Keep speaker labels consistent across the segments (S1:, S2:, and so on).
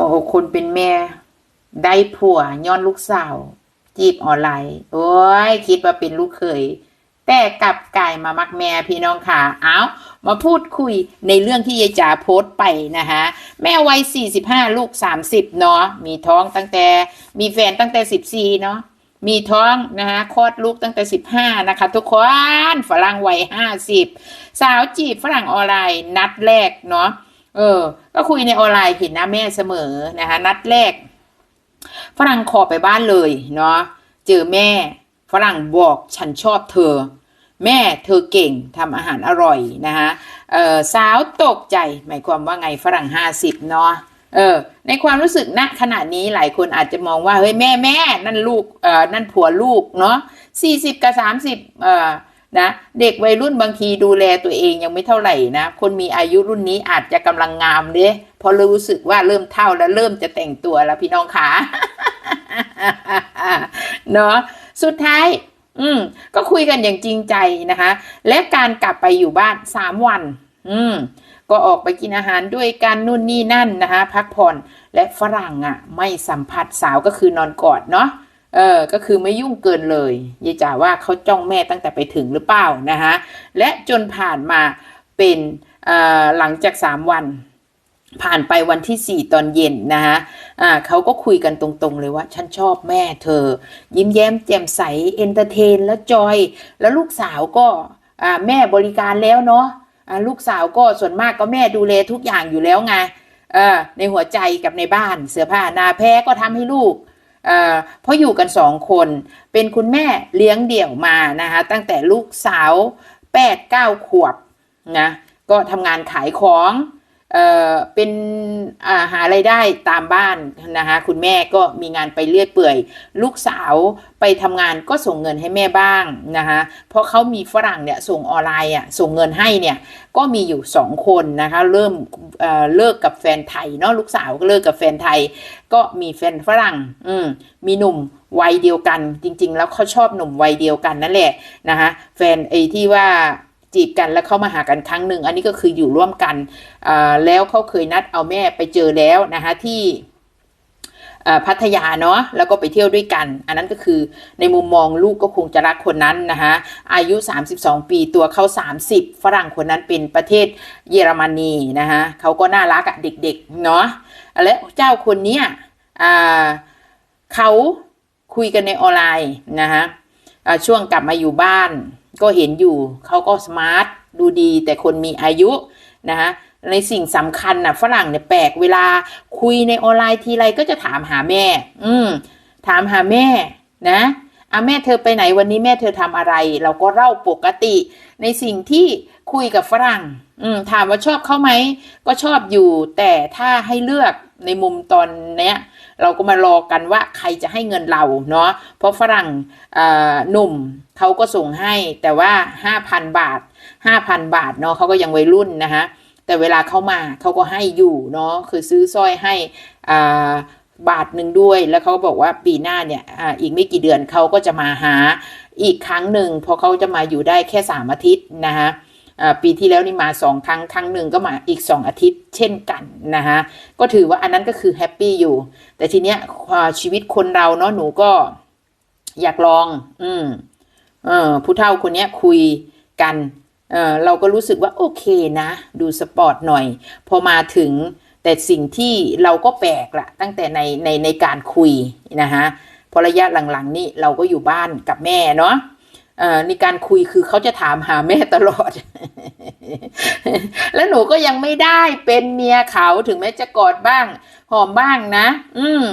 S1: หัวอกคนเป็นแม่ ได้ผัวย้อนลูกสาว จีบออนไลน์โอ้ย คิดว่าเป็นลูกเขยแต่กลับกลายมามักแม่พี่น้องค่ะ เอามาพูดคุยในเรื่องที่ยายจ๋าโพสต์ไปนะคะแม่วัย 45 ลูก 30 เนาะมีท้องตั้งแต่มีแฟนตั้งแต่ 14 เนาะมีท้องนะคะคลอดลูกตั้งแต่ 15 นะคะ ทุกคนฝรั่งวัย 50 สาวจีบฝรั่งออนไลน์นัดแรกเนาะ เออ ก็คุยในออนไลน์เห็นหน้าแม่เสมอนะคะ นัดแรก ฝรั่งขอไปบ้านเลยเนาะเจอแม่ฝรั่งบอกฉันชอบเธอ แม่เธอเก่งทำอาหารอร่อยนะคะเออสาวตกใจ หมายความว่าไงฝรั่งห้าสิบเนาะเออ ในความรู้สึกณขณะนี้หลายคนอาจจะมองว่าเฮ้ยแม่แม่นั่นลูกเออนั่นผัวลูกเนาะสี่สิบกับสามสิบเออ นะเด็กวัยรุ่นบางทีดูแลตัวเองยังไม่เท่าไหร่นะ คนมีอายุรุ่นนี้อาจจะกำลังงามเด้พราะรู้สึกว่าเริ่มเท่าแล้วเริ่มจะแต่งตัวแล้วพี่น้องขาเนาะสุดท้าย อืม ก็คุยกันอย่างจริงใจนะคะ และการกลับไปอยู่บ้านสามวัน อืม ก็ออกไปกินอาหารด้วยกันนู่นนี่นั่นนะคะ พักผ่อนและฝรั่งอะ ไม่สัมผัสสาวก็คือนอนกอดเนาะ เออ ก็คือไม่ยุ่งเกินเลยยายจ๋าว่าเขาจ้องแม่ตั้งแต่ไปถึงหรือเปล่านะคะและจนผ่านมาเป็นหลังจากสามวันผ่านไปวันที่สี่ตอนเย็นนะคะอ่าเขาก็คุยกันตรงๆเลยว่า ฉันชอบแม่เธอ ยิ้มแย้มแจ่มใสเอนเตอร์เทน แล้วจอย แล้วลูกสาวก็อ่าแม่บริการแล้วเนาะอ่าลูกสาวก็ส่วนมากก็แม่ดูแลทุกอย่างอยู่แล้วไงเออในหัวใจกับในบ้านเสื้อผ้านาแพ้ก็ทำให้ลูก เพราะอยู่กันสองคน เป็นคุณแม่เลี้ยงเดี่ยวมานะคะตั้งแต่ลูกสาวแปดเก้าขวบนะก็ทำงานขายของ เอ่อเป็นอ่าหาไรายได้ตามบ้านนะคะคุณแม่ก็มีงานไปเรื่อยเปื่อย ลูกสาวไปทำงานก็ส่งเงินให้แม่บ้างนะคะเพราะเขามีฝรั่งเนี่ยส่งออนไลน์อะส่งเงินให้เนี่ยก็มีอยู่สองคนนะคะเริ่มเอ่อเลิกกับแฟนไทยเนาะลูกสาวก็เลิกกับแฟนไทย ก็มีแฟนฝรั่งอืมมีหนุ่มวัยเดียวกันจริง ๆ แล้วเขาชอบหนุ่มวัยเดียวกันนั่นแหละนะคะแฟนไอ้ที่ว่า จีบกันแล้วเข้ามาหากันครั้งหนึ่ง อันนี้ก็คืออยู่ร่วมกันแล้วเขาเคยนัดเอาแม่ไปเจอแล้วนะคะที่พัทยาเนาะแล้วก็ไปเที่ยวด้วยกัน อันนั้นก็คือในมุมมองลูกก็คงจะรักคนนั้นนะคะอายุ 32 ปีตัวเขา 30 ฝรั่งคนนั้นเป็นประเทศเยอรมนีนะคะเขาก็น่ารักอะเด็กๆเนาะและเจ้าคนเนี้ยเขาคุยกันในออนไลน์นะคะช่วงกลับมาอยู่บ้าน ก็เห็นอยู่เขาก็สมาร์ทดูดีแต่คนมีอายุนะคะในสิ่งสำคัญน่ะฝรั่งเนี่ยแปลกเวลาคุยในออนไลน์ทีไรก็จะถามหาแม่ อืมถามหาแม่นะอะแม่เธอไปไหนวันนี้แม่เธอทำอะไร เราก็เล่าปกติ ในสิ่งที่คุยกับฝรั่ง อืมถามว่าชอบเขาไหมก็ชอบอยู่ แต่ถ้าให้เลือก ในมุมตอนเนี้ยเราก็มารอกันว่าใครจะให้เงินเราเนาะเพราะฝรั่งหนุ่มเขาก็ส่งให้แต่ว่าห้าพันบาทห้าพันบาทเนาะเขาก็ยังวัยรุ่นนะคะแต่เวลาเข้ามาเขาก็ให้อยู่เนาะคือซื้อสร้อยให้อ่าบาทหนึ่งด้วย แล้วเขาบอกว่าปีหน้าเนี่ยออีกไม่กี่เดือนเขาก็จะมาหาอีกครั้งหนึ่งเพราะเขาจะมาอยู่ได้แค่สามอาทิตย์นะคะ ปีที่แล้วนี่มาสองครั้ง ครั้งหนึ่งก็มาอีกสองอาทิตย์ เช่นกันนะคะก็ถือว่าอันนั้นก็คือแฮปปี้อยู่ แต่ทีเนี้ยชีวิตคนเราเนาะหนูก็อยากลอง อืมเออผู้เฒ่าคนเนี้ยคุยกันเออเราก็รู้สึกว่าโอเคนะ ดูสปอร์ตหน่อย พอมาถึงแต่สิ่งที่เราก็แปลกละตั้งแต่ในในในการคุยนะคะพอระยะหลังๆนี่เราก็อยู่บ้านกับแม่เนาะเอ่อในการคุยคือเขาจะถามหาแม่ตลอด แล้วหนูก็ยังไม่ได้เป็นเมียเขาถึงแม้จะกอดบ้าง หอมบ้างนะ อืม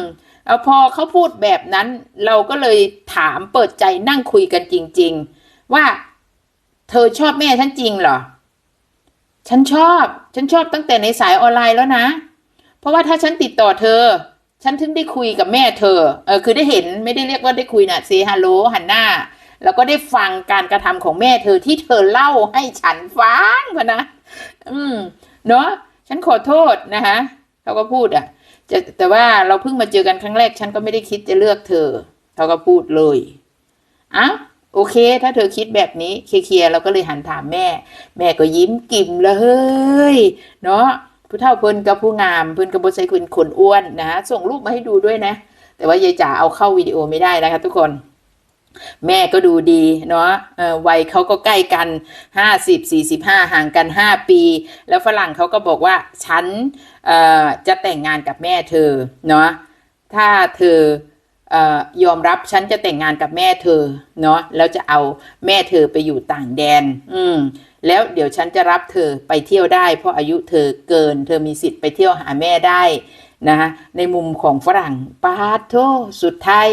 S1: เอาพอเขาพูดแบบนั้น เราก็เลยถามเปิดใจนั่งคุยกันจริง ๆ ว่า เธอชอบแม่ฉันจริงเหรอ ฉันชอบ ฉันชอบตั้งแต่ในสายออนไลน์แล้วนะ เพราะว่าถ้าฉันติดต่อเธอ ฉันถึงได้คุยกับแม่เธอ เออคือได้เห็นไม่ได้เรียกว่าได้คุยนะเซฮัลโหลหันหน้า แล้วก็ได้ฟังการกระทำของแม่เธอที่เธอเล่าให้ฉันฟังพนะ อืม เนาะฉันขอโทษนะคะเขาก็พูดอะจะแต่ว่าเราเพิ่งมาเจอกันครั้งแรก ฉันก็ไม่ได้คิดจะเลือกเธอเขาก็พูดเลยอ้าวโอเค ถ้าเธอคิดแบบนี้เคลียร์ๆเราก็เลยหันถามแม่ แม่ก็ยิ้มกิ่มเลยเฮ้ย เนาะผู้เฒ่าเพิ่นกับผู้งามเพิ่นกับบ่ใช่คนคนอ้วนนะส่งรูปมาให้ดูด้วยนะ แต่ว่ายายจ๋าเอาเข้าวิดีโอไม่ได้นะคะทุกคน แม่ก็ดูดีเนาะวัยเขาก็ใกล้กันห้าสิบสี่สิบห้าห่างกันห้าปี แล้วฝรั่งเขาก็บอกว่าฉันจะแต่งงานกับแม่เธอเนาะถ้าเธอออยอมรับฉันจะแต่งงานกับแม่เธอเนาะแล้วจะเอาแม่เธอไปอยู่ต่างแดน อืมแล้วเดี๋ยวฉันจะรับเธอไปเที่ยวได้ เพราะอายุเธอเกิน เธอมีสิทธิ์ไปเที่ยวหาแม่ได้ นะคะในมุมของฝรั่งปาโทสุดท้าย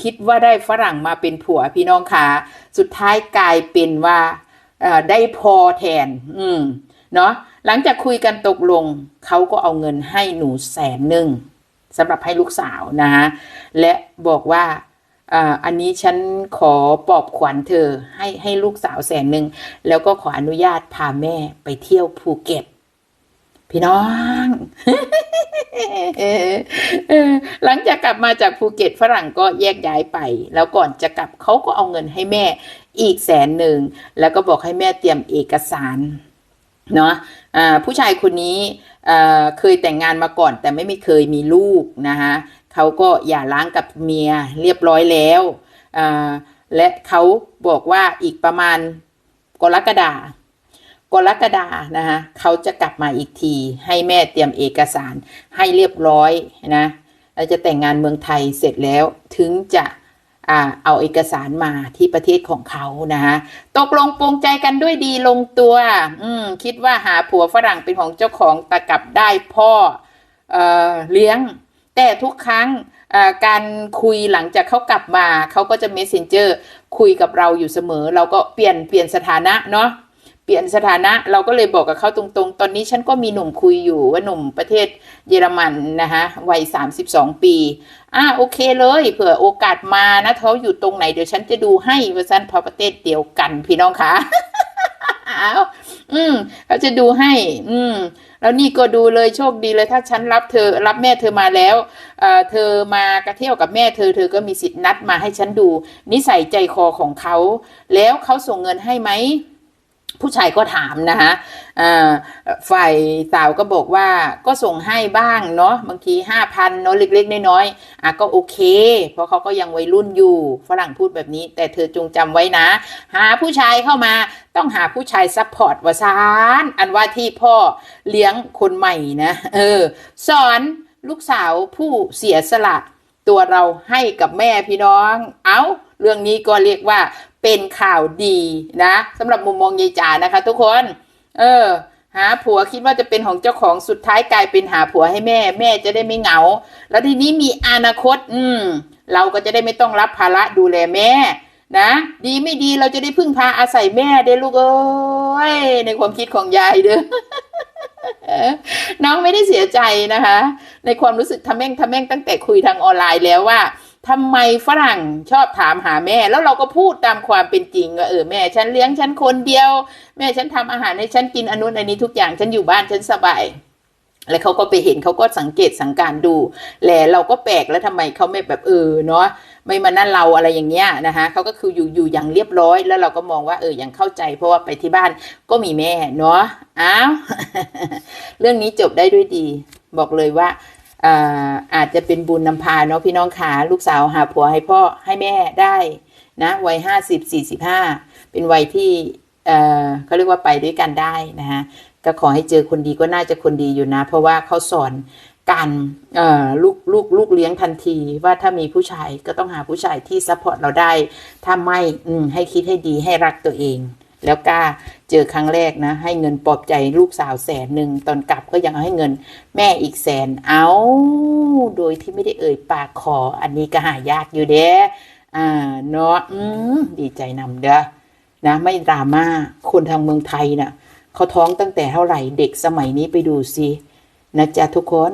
S1: คิดว่าได้ฝรั่งมาเป็นผัวพี่น้องขาสุดท้ายกลายเป็นว่าได้พอแทน อืมเนาะหลังจากคุยกันตกลงเขาก็เอาเงินให้หนูแสนหนึ่งสำหรับให้ลูกสาวนะคะและบอกว่าอันนี้ฉันขอปอบขวัญเธอให้ให้ลูกสาวแสนหนึ่งแล้วก็ขออนุญาตพาแม่ไปเที่ยวภูเก็ต พี่น้องหลังจากกลับมาจากภูเก็ตฝรั่งก็แยกย้ายไป แล้วก่อนจะกลับเขาก็เอาเงินให้แม่อีกแสนหนึ่ง แล้วก็บอกให้แม่เตรียมเอกสารเนาะอ่าผู้ชายคนนี้เคยแต่งงานมาก่อน แต่ไม่ม่เคยมีลูกนะคะเขาก็อย่าร้างกับเมียเรียบร้อยแล้วและเขาบอกว่าอีกประมาณกรกฎา กรกฎานะคะเขาจะกลับมาอีกที ให้แม่เตรียมเอกสารให้เรียบร้อยนะแล้วจะแต่งงานเมืองไทยเสร็จแล้วถึงจะเอาเอกสารมาที่ประเทศของเขานะคะตกลงปรงใจกันด้วยดีลงตัว อืมคิดว่าหาผัวฝรั่งเป็นของเจ้าของแต่กลับได้พ่อเอ่อเลี้ยง แต่ทุกครั้งการคุยหลังจากเขากลับมา เขาก็จะ messenger คุยกับเราอยู่เสมอ เราก็เปลี่ยนเปลี่ยนสถานะเนาะ เปลี่ยนสถานะเราก็เลยบอกกับเขาตรงๆ ตอนนี้ฉันก็มีหนุ่มคุยอยู่ว่าหนุ่มประเทศเยอรมันนะคะวัย 32 ปี อ่าโอเคเลยเผื่อโอกาสมานะเขาอยู่ตรงไหนเดี๋ยวฉันจะดูให้ว่าฉันพอประเทศเดียวกันพี่น้องคะอ้าวอืมเขาจะดูให้ อืม แล้วนี่ก็ดูเลยโชคดีเลยถ้าฉันรับเธอ รับแม่เธอมาแล้วเอ่อเธอมากระเที่ยวกับแม่เธอ เธอก็มีสิทธิ์นัดมาให้ฉันดู นิสัยใจคอของเขา แล้วเขาส่งเงินให้ไหม ผู้ชายก็ถามนะคะฝ่ายสาวก็บอกว่าก็ส่งให้บ้างเนาะบางทีห้าพันเนาะเล็กๆน้อยๆอะก็โอเค เพราะเขาก็ยังวัยรุ่นอยู่ฝรั่งพูดแบบนี้ แต่เธอจงจำไว้นะ หาผู้ชายเข้ามาต้องหาผู้ชายซัพพอร์ตวาซานอันว่าที่พ่อเลี้ยงคนใหม่นะเออสอนลูกสาวผู้เสียสละตัวเราให้กับแม่พี่น้อง เอ้าเรื่องนี้ก็เรียกว่า เป็นข่าวดีนะสำหรับมุมมองยายจ๋านะคะ ทุกคน เออ หาผัวคิดว่าจะเป็นของเจ้าของสุดท้ายกลายเป็นหาผัวให้แม่ แม่จะได้ไม่เหงา แล้วทีนี้มีอนาคต อืม เราก็จะได้ไม่ต้องรับภาระดูแลแม่นะดีไม่ดีเราจะได้พึ่งพาอาศัยแม่เด้ลูกเอ้ยในความคิดของยายเด้อน้องไม่ได้เสียใจนะคะ ในความรู้สึกทำแม่งทำแม่งตั้งแต่คุยทางออนไลน์แล้วว่า ทำไมฝรั่งชอบถามหาแม่ แล้วเราก็พูดตามความเป็นจริงว่าเออแม่ฉันเลี้ยงฉันคนเดียว แม่ฉันทำอาหารให้ฉันกินอนุนอันนี้ทุกอย่างฉันอยู่บ้านฉันสบายแล้วเขาก็ไปเห็นเขาก็สังเกตสังการดูแหละเราก็แปลกแล้วทำไมเขาไม่แบบเออเนาะไม่มานั่นเราอะไรอย่างเงี้ยนะคะเขาก็คืออยู่อยู่อย่างเรียบร้อย แล้วเราก็มองว่าเอออย่างเข้าใจ เพราะว่าไปที่บ้านก็มีแม่เนาะอ้าวเรื่องนี้จบได้ด้วยดี บอกเลยว่า อาจจะเป็นบุญนำพาเนาะพี่น้องขาลูกสาวหาผัวให้พ่อให้แม่ได้นะวัยห้าสิบสี่สิบห้าเป็นวัยที่เอ่อเขาเรียกว่าไปด้วยกันได้นะคะก็ขอให้เจอคนดีก็น่าจะคนดีอยู่นะ เพราะว่าเขาสอนการเอ่อลูกลูกลูกเลี้ยงทันทีว่าถ้ามีผู้ชายก็ต้องหาผู้ชายที่ซัพพอร์ตเราได้ ถ้าไม่อืมให้คิดให้ดีให้รักตัวเอง แล้วกล้าเจอครั้งแรกนะ ให้เงินปลอบใจลูกสาวแสนหนึ่งตอนกลับก็ยังให้เงินแม่อีกแสนเอาโดยที่ไม่ได้เอ่ยปากขอ อันนี้ก็หายากอยู่เด้อ่าเนาะอืมดีใจนำเด้อนะไม่ดราม่าคนทางเมืองไทยน่ะเขาท้องตั้งแต่เท่าไหร่เด็กสมัยนี้ไปดูสินะจ๊ะทุกคน